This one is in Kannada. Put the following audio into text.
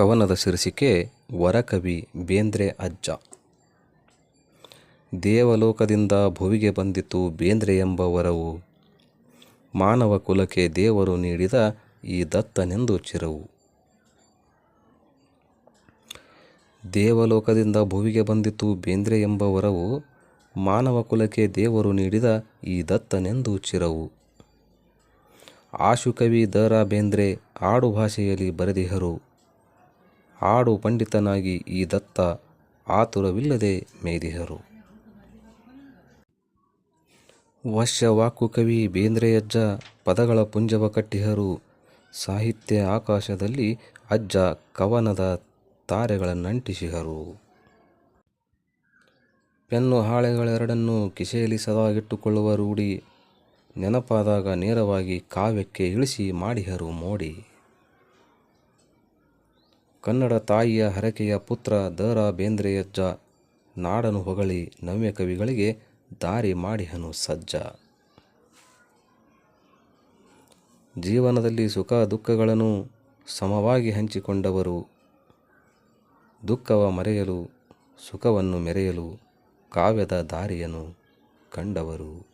ಕವನದ ಶೀರ್ಷಿಕೆ ವರಕವಿ ಬೇಂದ್ರೆ ಅಜ್ಜ. ದೇವಲೋಕದಿಂದ ಭುವಿಗೆ ಬಂದಿತು ಬೇಂದ್ರೆ ಎಂಬ ವರವು. ಮಾನವ ಕುಲಕ್ಕೆ ದೇವರು ನೀಡಿದ ಈ ದತ್ತನೆಂದು ಚಿರವು. ದೇವಲೋಕದಿಂದ ಭುವಿಗೆ ಬಂದಿತು ಬೇಂದ್ರೆ ಎಂಬ ವರವು. ಮಾನವ ಕುಲಕ್ಕೆ ದೇವರು ನೀಡಿದ ಈ ದತ್ತನೆಂದು ಚಿರವು. ಆಶುಕವಿ ದ ರಾ ಬೇಂದ್ರೆ ಆಡು ಭಾಷೆಯಲ್ಲಿ ಬರೆದಿಹರು. ಆಡು ಪಂಡಿತನಾಗಿ ಈ ದತ್ತ ಆತುರವಿಲ್ಲದೆ ಮೇದಿಹರು. ವಶ್ಯವಾಕು ಕವಿ ಬೇಂದ್ರೆಯಜ್ಜ ಪದಗಳ ಪುಂಜವ ಕಟ್ಟಿಹರು. ಸಾಹಿತ್ಯ ಆಕಾಶದಲ್ಲಿ ಅಜ್ಜ ಕವನದ ತಾರೆಗಳನ್ನಂಟಿಸಿಹರು. ಪೆನ್ನು ಹಾಳೆಗಳೆರಡನ್ನೂ ಕಿಸೆಯಲ್ಲಿ ಸದಾಗಿಟ್ಟುಕೊಳ್ಳುವ ರೂಢಿ. ನೆನಪಾದಾಗ ನೇರವಾಗಿ ಕಾವ್ಯಕ್ಕೆ ಇಳಿಸಿ ಮಾಡಿಹರು ಮೋಡಿ. ಕನ್ನಡ ತಾಯಿಯ ಹರಕೆಯ ಪುತ್ರ ದ ರಾ ಬೇಂದ್ರೆಯಜ್ಜ, ನಾಡನು ಹೊಗಳಿ ನವ್ಯ ಕವಿಗಳಿಗೆ ದಾರಿ ಮಾಡಿಹನು ಸಜ್ಜ. ಜೀವನದಲ್ಲಿ ಸುಖ ದುಃಖಗಳನ್ನು ಸಮವಾಗಿ ಹಂಚಿಕೊಂಡವರು, ದುಃಖವ ಮರೆಯಲು, ಸುಖವನ್ನು ಮೆರೆಯಲು ಕಾವ್ಯದ ದಾರಿಯನ್ನು ಕಂಡವರು.